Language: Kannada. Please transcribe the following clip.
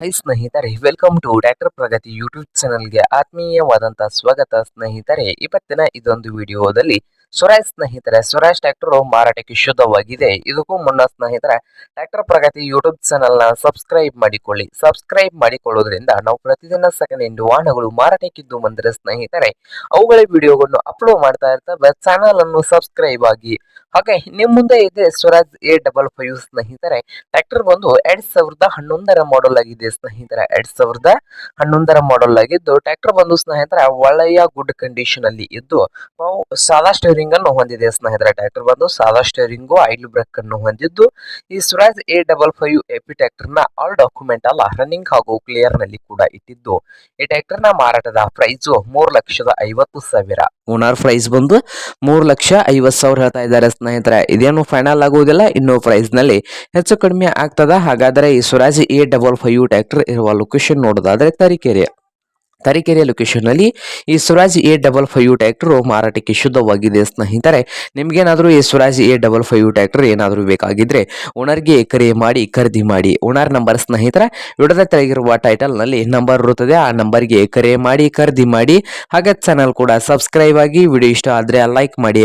ಹೈ ಸ್ನೇಹಿತರೆ welcome to doctor Pragati YouTube ಚಾನಲ್ಗೆ ಆತ್ಮೀಯವಾದಂತಹ ಸ್ವಾಗತ ಸ್ನೇಹಿತರೆ. ಇವತ್ತಿನ ಇದೊಂದು ವಿಡಿಯೋದಲ್ಲಿ ಸ್ವರಾಜ್ ಸ್ನೇಹಿತರೆ ಸ್ವರಾಜ್ ಟ್ರ್ಯಾಕ್ಟರ್ ಮಾರಾಟಕ್ಕೆ ಶುದ್ಧವಾಗಿದೆ. ಇದಕ್ಕೂ ಮುನ್ನ ಸ್ನೇಹಿತರೆ, ಟ್ರ್ಯಾಕ್ಟರ್ ಪ್ರಗತಿ ಯೂಟ್ಯೂಬ್ ಚಾನಲ್ನ ಸಬ್ಸ್ಕ್ರೈಬ್ ಮಾಡಿಕೊಳ್ಳಿ. ಸಬ್ಸ್ಕ್ರೈಬ್ ಮಾಡಿಕೊಳ್ಳೋದ್ರಿಂದ ನಾವು ಪ್ರತಿದಿನ ಸೆಕೆಂಡ್ ಹ್ಯಾಂಡ್ ವಾಹನಗಳು ಮಾರಾಟಕ್ಕಿದ್ದು ಬಂದರೆ ಸ್ನೇಹಿತರೆ, ಅವುಗಳ ವಿಡಿಯೋಗಳನ್ನು ಅಪ್ಲೋಡ್ ಮಾಡ್ತಾ ಇರ್ತವೆ. ಚಾನಲ್ ಅನ್ನು ಸಬ್ಸ್ಕ್ರೈಬ್ ಆಗಿ. ಹಾಗೆ, ನಿಮ್ಮ ಮುಂದೆ ಇದೆ ಸ್ವರಾಜ್ ಎ ಡಬಲ್ ಫೈವ್ ಸ್ನೇಹಿತರೆ, ಟ್ರ್ಯಾಕ್ಟರ್ ಬಂದು ಎರಡ್ ಸಾವಿರದ ಹನ್ನೊಂದರ ಮಾಡೆಲ್ ಆಗಿದೆ ಸ್ನೇಹಿತರೆ. ಎರಡ್ ಸಾವಿರದ ಹನ್ನೊಂದರ ಮಾಡೆಲ್ ಆಗಿದ್ದು, ಟ್ರ್ಯಾಕ್ಟರ್ ಬಂದು ಸ್ನೇಹಿತರೆ, ಒಳ್ಳೆಯ ಗುಡ್ ಕಂಡೀಷನ್ ಅಲ್ಲಿ ಇದ್ದು ಸಾದಷ್ಟು ಸಾದಾ ಸ್ಟೇರಿಂಗ್ ಅನ್ನು ಹೊಂದಿದೆ ಸ್ನೇಹಿತರೆ. ಟ್ರ್ಯಾಕ್ಟರ್ ಬಂದು ಸಾದಾ ಸ್ಟೇರಿಂಗು ಐಲ್ ಬ್ರೇಕ್ ಅನ್ನು ಹೊಂದಿದ್ದು, ಈ Swaraj A double five AP ಟ್ರ್ಯಾಕ್ಟರ್ನ ಆಲ್ ಡಾಕ್ಯುಮೆಂಟ್ ಅಲ್ಲ ರನ್ನಿಂಗ್ ಹಾಗೂ ಕ್ಲಿಯರ್ನಲ್ಲಿ ಕೂಡ ಇಟ್ಟಿದ್ದು. ಈ ಟ್ರ್ಯಾಕ್ಟರ್ನ ಮಾರಾಟದ ಪ್ರೈಸ್ ಮೂರು ಲಕ್ಷದ ಐವತ್ತು ಸಾವಿರ. ಓನರ್ ಪ್ರೈಸ್ ಬಂದು ಮೂರು ಲಕ್ಷ ಐವತ್ತು ಸಾವಿರ ಹೇಳ್ತಾ ಇದ್ದಾರೆ ಸ್ನೇಹಿತರೆ. ಇದೇನು ಫೈನಲ್ ಆಗುವುದಿಲ್ಲ, ಇನ್ನು ಪ್ರೈಸ್ನಲ್ಲಿ ಹೆಚ್ಚು ಕಡಿಮೆ ಆಗ್ತದ. ಹಾಗಾದರೆ ಈ Swaraj A double five tractor ಇರುವ ಲೊಕೇಶನ್ ನೋಡೋದಾದ್ರೆ ತರೀಕೆರೆ. ತರೀಕೆರೆ ಲೊಕೇಶನ್ನಲ್ಲಿ ಈ Swaraj A double five tractor ಮಾರಾಟಕ್ಕೆ ಶುದ್ಧವಾಗಿದೆ ಸ್ನೇಹಿತರೆ, ನಿಮಗೇನಾದರೂ ಈ Swaraj A double five tractor ಏನಾದರೂ ಬೇಕಾಗಿದ್ದರೆ ಓನರ್ಗೆ ಕರೆ ಮಾಡಿ, ಖರೀದಿ ಮಾಡಿ. ಓನರ್ ನಂಬರ್ ಸ್ನೇಹಿತರ, ವಿಡದ ತೆಳಗಿರುವ ಟೈಟಲ್ನಲ್ಲಿ ನಂಬರ್ ಇರುತ್ತದೆ. ಆ ನಂಬರ್ಗೆ ಕರೆ ಮಾಡಿ, ಖರೀದಿ ಮಾಡಿ. ಹಾಗೆ ಚಾನಲ್ ಕೂಡ ಸಬ್ಸ್ಕ್ರೈಬ್ ಆಗಿ, ವಿಡಿಯೋ ಇಷ್ಟ ಆದರೆ ಲೈಕ್ ಮಾಡಿ.